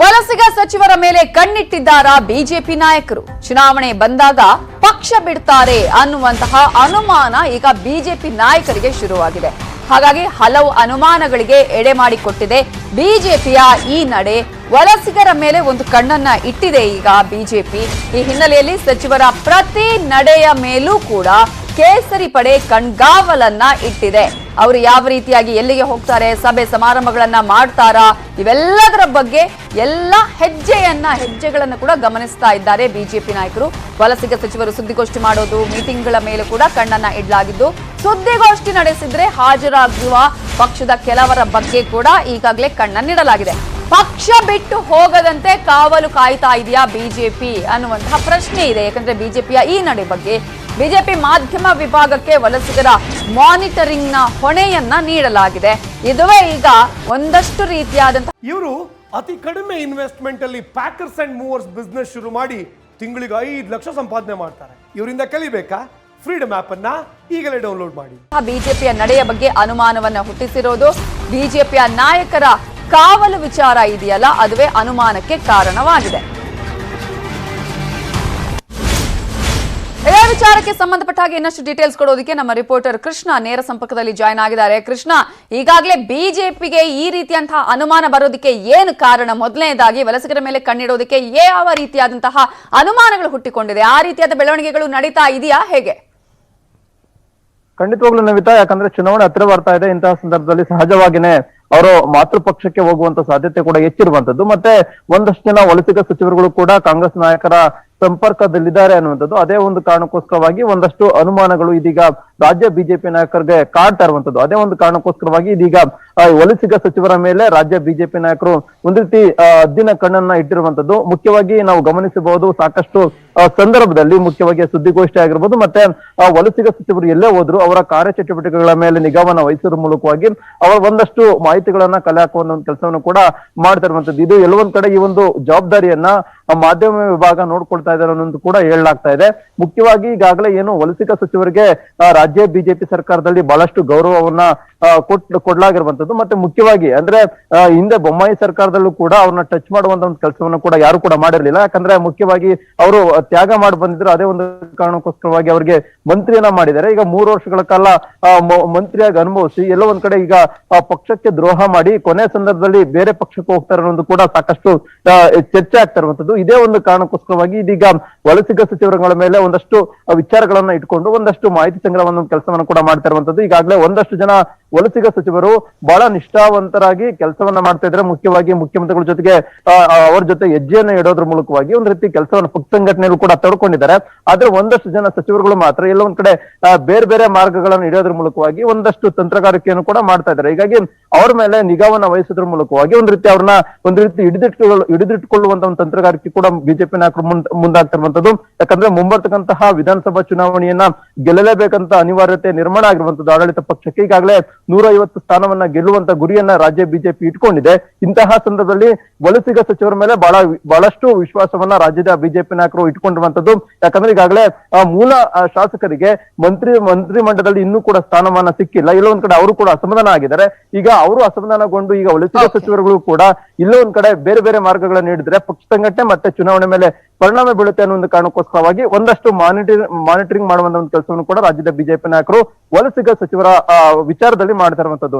ವಲಸಿಗ ಸಚಿವರ ಮೇಲೆ ಕಣ್ಣಿಟ್ಟಿದ್ದಾರ ಬಿಜೆಪಿ ನಾಯಕರು. ಚುನಾವಣೆ ಬಂದಾಗ ಪಕ್ಷ ಬಿಡ್ತಾರೆ ಅನ್ನುವಂತಹ ಅನುಮಾನ ಈಗ ಬಿಜೆಪಿ ನಾಯಕರಿಗೆ ಶುರುವಾಗಿದೆ. ಹಾಗಾಗಿ ಹಲವು ಅನುಮಾನಗಳಿಗೆ ಎಡೆ ಮಾಡಿಕೊಟ್ಟಿದೆ ಬಿಜೆಪಿಯ ಈ ನಡೆ. ವಲಸಿಗರ ಮೇಲೆ ಒಂದು ಕಣ್ಣನ್ನ ಇಟ್ಟಿದೆ ಈಗ ಬಿಜೆಪಿ. ಈ ಹಿನ್ನೆಲೆಯಲ್ಲಿ ಸಚಿವರ ಪ್ರತಿ ನಡೆಯ ಮೇಲೂ ಕೂಡ ಕೇಸರಿ ಪಡೆ ಕಣ್ಗಾವಲನ್ನ ಇಟ್ಟಿದೆ. ಅವರು ಯಾವ ರೀತಿಯಾಗಿ ಎಲ್ಲಿಗೆ ಹೋಗ್ತಾರೆ, ಸಭೆ ಸಮಾರಂಭಗಳನ್ನ ಮಾಡ್ತಾರಾ, ಇವೆಲ್ಲದರ ಬಗ್ಗೆ ಎಲ್ಲ ಹೆಜ್ಜೆಯನ್ನ, ಹೆಜ್ಜೆಗಳನ್ನು ಕೂಡ ಗಮನಿಸ್ತಾ ಇದ್ದಾರೆ ಬಿಜೆಪಿ ನಾಯಕರು. ವಲಸಿಗ ಸಚಿವರು ಸುದ್ದಿಗೋಷ್ಠಿ ಮಾಡೋದು, ಮೀಟಿಂಗ್ಗಳ ಮೇಲೆ ಕೂಡ ಕಣ್ಣನ್ನ ಇಡಲಾಗಿದ್ದು, ಸುದ್ದಿಗೋಷ್ಠಿ ನಡೆಸಿದ್ರೆ ಹಾಜರಾಗುವ ಪಕ್ಷದ ಕೆಲವರ ಬಗ್ಗೆ ಕೂಡ ಈಗಾಗಲೇ ಕಣ್ಣನ್ನಿಡಲಾಗಿದೆ ಪಕ್ಷ ಬಿಟ್ಟು ಹೋಗದಂತೆ ಕಾವಲು ಕಾಯ್ತಾ ಇದೆಯಾ ಬಿಜೆಪಿ ಅನ್ನುವಂತಹ ಪ್ರಶ್ನೆ ಇದೆ. ಯಾಕಂದ್ರೆ ಬಿಜೆಪಿಯ ಈ ನಡೆ ಬಗ್ಗೆ ಬಿಜೆಪಿ ಮಾಧ್ಯಮ ವಿಭಾಗಕ್ಕೆ ವಲಸಿಗರ ಮಾನಿಟರಿಂಗ್ನ ನ ಹೊಣೆಯನ್ನ ನೀಡಲಾಗಿದೆ. ಇದುವೇ ಈಗ ಒಂದಷ್ಟು ರೀತಿಯಾದಂತಹ ಇವರು ಅತಿ ಕಡಿಮೆ ಇನ್ವೆಸ್ಟ್ಮೆಂಟ್ ಅಲ್ಲಿ ಪ್ಯಾಕರ್ಸ್ ಅಂಡ್ ಮೂವರ್ಸ್ ಬಿಸ್ನೆಸ್ ಶುರು ಮಾಡಿ ತಿಂಗಳಿಗೆ ಐದು ಲಕ್ಷ ಸಂಪಾದನೆ ಮಾಡ್ತಾರೆ. ಇವರಿಂದ ಕಲಿಬೇಕಾ? ಫ್ರೀಡಮ್ ಆಪ್ ಅನ್ನ ಈಗಲೇ ಡೌನ್ಲೋಡ್ ಮಾಡಿ. ಬಿಜೆಪಿಯ ನಡೆಯ ಬಗ್ಗೆ ಅನುಮಾನವನ್ನ ಹುಟ್ಟಿಸಿರೋದು ಬಿಜೆಪಿಯ ನಾಯಕರ ಕಾವಲು ವಿಚಾರ ಇದೆಯಲ್ಲ ಅದುವೇ ಅನುಮಾನಕ್ಕೆ ಕಾರಣವಾಗಿದೆ. ವಿಚಾರಕ್ಕೆ ಸಂಬಂಧಪಟ್ಟ ಹಾಗೆ ಇನ್ನಷ್ಟು ಡೀಟೇಲ್ಸ್ ಕೊಡೋದಕ್ಕೆ ನಮ್ಮ ರಿಪೋರ್ಟರ್ ಕೃಷ್ಣ ನೇರ ಸಂಪರ್ಕದಲ್ಲಿ ಜಾಯ್ನ್ ಆಗಿದ್ದಾರೆ. ಕೃಷ್ಣ, ಈಗಾಗಲೇ ಬಿಜೆಪಿಗೆ ಈ ರೀತಿಯಂತಹ ಅನುಮಾನ ಬರೋದಕ್ಕೆ ಏನು ಕಾರಣ? ಮೊದಲನೇದಾಗಿ ವಲಸಿಗರ ಮೇಲೆ ಕಣ್ಣಿಡೋದಕ್ಕೆ ಯಾವ ರೀತಿಯಾದಂತಹ ಅನುಮಾನಗಳು ಹುಟ್ಟಿಕೊಂಡಿದೆ? ಆ ರೀತಿಯಾದ ಬೆಳವಣಿಗೆಗಳು ನಡೀತಾ ಇದೆಯಾ? ಹೇಗೆ? ಖಂಡಿತವಾಗ್ಲೂ ನವಿತಾ, ಯಾಕಂದ್ರೆ ಚುನಾವಣೆ ಹತ್ತಿರ ಬರ್ತಾ ಇದೆ. ಇಂತಹ ಸಂದರ್ಭದಲ್ಲಿ ಸಹಜವಾಗಿನೇ ಅವರು ಮಾತೃ ಪಕ್ಷಕ್ಕೆ ಹೋಗುವಂತ ಸಾಧ್ಯತೆ ಕೂಡ ಹೆಚ್ಚಿರುವಂತದ್ದು ಮತ್ತೆ ಒಂದಷ್ಟು ಜನ ವಲಸಿಗ ಸಚಿವರುಗಳು ಕೂಡ ಕಾಂಗ್ರೆಸ್ ನಾಯಕರ ಸಂಪರ್ಕದಲ್ಲಿದ್ದಾರೆ ಅನ್ನುವಂಥದ್ದು ಅದೇ ಒಂದು ಕಾರಣಕ್ಕೋಸ್ಕರವಾಗಿ ಒಂದಷ್ಟು ಅನುಮಾನಗಳು ಇದೀಗ ರಾಜ್ಯ ಬಿಜೆಪಿ ನಾಯಕರಿಗೆ ಕಾಡ್ತಾ ಇರುವಂತದ್ದು ಅದೇ ಒಂದು ಕಾರಣಕ್ಕೋಸ್ಕರವಾಗಿ ಇದೀಗ ವಲಸಿಗ ಸಚಿವರ ಮೇಲೆ ರಾಜ್ಯ ಬಿಜೆಪಿ ನಾಯಕರು ಒಂದ್ ರೀತಿ ಅದ್ದಿನ ಕಣ್ಣನ್ನ ಇಟ್ಟಿರುವಂತದ್ದು ಮುಖ್ಯವಾಗಿ ನಾವು ಗಮನಿಸಬಹುದು ಸಾಕಷ್ಟು ಸಂದರ್ಭದಲ್ಲಿ ಮುಖ್ಯವಾಗಿ ಸುದ್ದಿಗೋಷ್ಠಿ ಆಗಿರ್ಬೋದು, ಮತ್ತೆ ವಲಸಿಗ ಸಚಿವರು ಎಲ್ಲೇ ಹೋದ್ರು ಅವರ ಕಾರ್ಯಚಟುವಟಿಕೆಗಳ ಮೇಲೆ ನಿಗಾವನ್ನ ವಹಿಸೋದ್ರ ಮೂಲಕವಾಗಿ ಅವರ ಒಂದಷ್ಟು ಮಾಹಿತಿಗಳನ್ನ ಕಲೆ ಹಾಕುವ ಒಂದು ಕೆಲಸವನ್ನು ಕೂಡ ಮಾಡ್ತಾ ಇರುವಂತದ್ದು. ಇದು ಎಲ್ಲೊಂದ್ ಕಡೆ ಈ ಒಂದು ಜವಾಬ್ದಾರಿಯನ್ನ ಮಾಧ್ಯಮ ವಿಭಾಗ ನೋಡ್ಕೊಳ್ತಾ ಇದ್ದಾರೆ ಅನ್ನೋದು ಕೂಡ ಹೇಳಲಾಗ್ತಾ ಇದೆ. ಮುಖ್ಯವಾಗಿ ಈಗಾಗಲೇ ಏನು ವಲಸಿಗ ಸಚಿವರಿಗೆ ರಾಜ್ಯ ಬಿಜೆಪಿ ಸರ್ಕಾರದಲ್ಲಿ ಬಹಳಷ್ಟು ಗೌರವವನ್ನ ಕೊಟ್ ಕೊಡ್ಲಾಗಿರುವಂತದ್ದು ಮತ್ತೆ ಮುಖ್ಯವಾಗಿ ಅಂದ್ರೆ ಹಿಂದೆ ಬೊಮ್ಮಾಯಿ ಸರ್ಕಾರದಲ್ಲೂ ಕೂಡ ಅವ್ರನ್ನ ಟಚ್ ಮಾಡುವಂತ ಒಂದು ಕೆಲಸವನ್ನು ಕೂಡ ಯಾರು ಕೂಡ ಮಾಡಿರ್ಲಿಲ್ಲ. ಯಾಕಂದ್ರೆ ಮುಖ್ಯವಾಗಿ ಅವರು ತ್ಯಾಗ ಮಾಡಿ ಬಂದಿದ್ರು ಅದೇ ಒಂದು ಕಾರಣಕ್ಕೋಸ್ಕರವಾಗಿ ಅವರಿಗೆ ಮಂತ್ರಿಯನ್ನ ಮಾಡಿದ್ದಾರೆ. ಈಗ ಮೂರು ವರ್ಷಗಳ ಕಾಲ ಮಂತ್ರಿಯಾಗಿ ಅನುಭವಿಸಿ ಎಲ್ಲೋ ಒಂದ್ ಕಡೆ ಈಗ ಪಕ್ಷಕ್ಕೆ ದ್ರೋಹ ಮಾಡಿ ಕೊನೆ ಸಂದರ್ಭದಲ್ಲಿ ಬೇರೆ ಪಕ್ಷಕ್ಕೆ ಹೋಗ್ತಾರೆ ಅನ್ನೋದು ಕೂಡ ಸಾಕಷ್ಟು ಚರ್ಚೆ ಆಗ್ತಾ ಇರುವಂತದ್ದು ಇದೇ ಒಂದು ಕಾರಣಕ್ಕೋಸ್ಕರವಾಗಿ ಇದೀಗ ವಲಸಿಗ ಸಚಿವರುಗಳ ಮೇಲೆ ಒಂದಷ್ಟು ವಿಚಾರಗಳನ್ನ ಇಟ್ಕೊಂಡು ಒಂದಷ್ಟು ಮಾಹಿತಿ ಸಂಗ್ರಹವನ್ನು ಕೆಲಸವನ್ನು ಕೂಡ ಮಾಡ್ತಾ ಇರುವಂತದ್ದು ಈಗಾಗಲೇ ಒಂದಷ್ಟು ಜನ ವಲಸಿಗ ಸಚಿವರು ಬಹಳ ನಿಷ್ಠಾವಂತರಾಗಿ ಕೆಲಸವನ್ನ ಮಾಡ್ತಾ ಇದ್ರೆ ಮುಖ್ಯವಾಗಿ ಮುಖ್ಯಮಂತ್ರಿಗಳ ಜೊತೆಗೆ ಅವ್ರ ಜೊತೆ ಹೆಜ್ಜೆಯನ್ನು ಇಡೋದ್ರ ಮೂಲಕವಾಗಿ ಒಂದ್ ರೀತಿ ಕೆಲಸವನ್ನು ಪಕ್ಷ ಸಂಘಟನೆಗಳು ಕೂಡ ತಡ್ಕೊಂಡಿದ್ದಾರೆ. ಆದ್ರೆ ಒಂದಷ್ಟು ಜನ ಸಚಿವರುಗಳು ಮಾತ್ರ ಎಲ್ಲ ಒಂದ್ ಕಡೆ ಬೇರೆ ಬೇರೆ ಮಾರ್ಗಗಳನ್ನು ಇಡೋದ್ರ ಮೂಲಕವಾಗಿ ಒಂದಷ್ಟು ತಂತ್ರಗಾರಿಕೆಯನ್ನು ಕೂಡ ಮಾಡ್ತಾ ಇದ್ದಾರೆ. ಹೀಗಾಗಿ ಅವ್ರ ಮೇಲೆ ನಿಗಾವನ್ನ ವಹಿಸೋದ್ರ ಮೂಲಕವಾಗಿ ಒಂದ್ ರೀತಿ ಅವ್ರನ್ನ ಒಂದ್ ರೀತಿ ಹಿಡಿದಿಟ್ಕೊಳ್ಳ ಹಿಡಿದಿಟ್ಕೊಳ್ಳುವಂತ ಒಂದು ತಂತ್ರಗಾರಿಕೆ ಕೂಡ ಬಿಜೆಪಿ ನಾಯಕರು ಮುಂದ್ ಮುಂದಾಗ್ತಿರುವಂತದ್ದು ಯಾಕಂದ್ರೆ ಮುಂಬರ್ತಕ್ಕಂತಹ ವಿಧಾನಸಭಾ ಚುನಾವಣೆಯನ್ನ ಗೆಲ್ಲಲೇಬೇಕಂತ ಅನಿವಾರ್ಯತೆ ನಿರ್ಮಾಣ ಆಗಿರುವಂತದ್ದು ಆಡಳಿತ ಪಕ್ಷಕ್ಕೆ ಈಗಾಗಲೇ ನೂರ ಐವತ್ತು ಸ್ಥಾನವನ್ನ ಗೆಲ್ಲುವಂತ ಗುರಿಯನ್ನ ರಾಜ್ಯ ಬಿಜೆಪಿ ಇಟ್ಕೊಂಡಿದೆ. ಇಂತಹ ಸಂದರ್ಭದಲ್ಲಿ ವಲಸಿಗ ಸಚಿವರ ಮೇಲೆ ಬಹಳ ಬಹಳಷ್ಟು ವಿಶ್ವಾಸವನ್ನ ರಾಜ್ಯದ ಬಿಜೆಪಿ ನಾಯಕರು ಇಟ್ಕೊಂಡಿರುವಂತದ್ದು. ಯಾಕಂದ್ರೆ ಈಗಾಗಲೇ ಮೂಲ ಶಾಸಕರಿಗೆ ಮಂತ್ರಿ ಮಂತ್ರಿ ಮಂಡಲದಲ್ಲಿ ಇನ್ನೂ ಕೂಡ ಸ್ಥಾನಮಾನ ಸಿಕ್ಕಿಲ್ಲ. ಇಲ್ಲ ಒಂದ್ ಕಡೆ ಅವರು ಕೂಡ ಅಸಮಾಧಾನ ಆಗಿದ್ದಾರೆ. ಈಗ ಅವರು ಅಸಮಾಧಾನಗೊಂಡು ಈಗ ವಲಸಿಗ ಸಚಿವರುಗಳು ಕೂಡ ಇಲ್ಲೋ ಒಂದ್ ಕಡೆ ಬೇರೆ ಬೇರೆ ಮಾರ್ಗಗಳನ್ನ ನೀಡಿದ್ರೆ ಪಕ್ಷ ಸಂಘಟನೆ ಮತ್ತೆ ಚುನಾವಣೆ ಮೇಲೆ ಪರಿಣಾಮ ಬೀಳುತ್ತೆ ಅನ್ನೋ ಒಂದು ಕಾರಣಕ್ಕೋಸ್ಕರವಾಗಿ ಒಂದಷ್ಟು ಮಾನಿಟರ್ ಮಾನಿಟರಿಂಗ್ ಮಾಡುವಂತ ಒಂದು ಕೆಲಸವನ್ನು ಕೂಡ ರಾಜ್ಯದ ಬಿಜೆಪಿ ನಾಯಕರು ವಲಸಿಗ ಸಚಿವರ ವಿಚಾರದಲ್ಲಿ ಮಾಡ್ತಾ ಇರುವಂತದ್ದು